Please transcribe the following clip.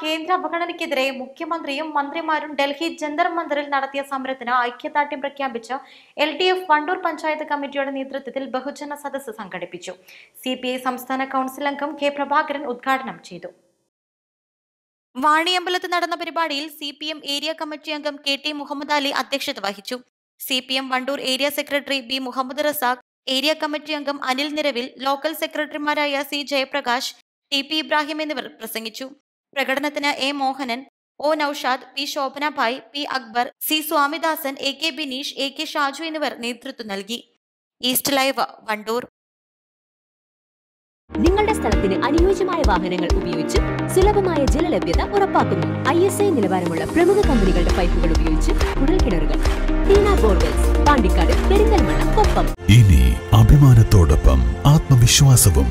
കേന്ദ്ര അവഗണനയ്ക്കെതിരെ മുഖ്യമന്ത്രിയും മന്ത്രിമാരും ഡൽഹി ജന്തർ മന്ദറിൽ നടത്തിയ സമരത്തിന് ഐക്യദാർഢ്യം പ്രഖ്യാപിച്ച് L D F Wandoor panchayat കമ്മിറ്റിയുടെ നേതൃത്വത്തിൽ ബഹുജന സദസ്സ് സംഘടിപ്പിച്ചു. സി സംസ്ഥാന കൗൺസിൽ അംഗം കെ പ്രഭാകരൻ ഉദ്ഘാടനം ചെയ്തു. വാണിയമ്പലത്ത് നടന്ന പരിപാടിയിൽ C P M area committee അംഗം കെ ടി മുഹമ്മദ് അലി അധ്യക്ഷത വഹിച്ചു. C P M Wandoor area secretary B Muhammad Razak area committee അംഗം അനിൽ നിരവിൽ ലോക്കൽ സെക്രട്ടറിമാരായ C Jayaprakash T P Ibrahim എന്നിവർ പ്രസംഗിച്ചു. പ്രകടനത്തിന് A Mohanan O Naushad P Shobhana Bhai P Akbar C Swamidasan A K Bineesh A K Shaju എന്നിവർ നേതൃത്വം നൽകി. East Live Wandoor. നിങ്ങളുടെ സ്ഥലത്തിന് അനുയോജ്യമായ വാഹനങ്ങൾ ഉപയോഗിച്ച് സുലഭമായ ജലലഭ്യത ഉറപ്പാക്കുന്നു. ഐ എസ് ഐ നിലവാരമുള്ള പ്രമുഖ കമ്പനികളുടെ പൈപ്പുകൾ ഉപയോഗിച്ച് കുഴൽക്കിണറുകൾ ബോർവെൽസ് പാണ്ടിക്കാട് പെരിന്തൽമണ്ണ കൊപ്പം. ഇനി അഭിമാനത്തോടൊപ്പം ആത്മവിശ്വാസവും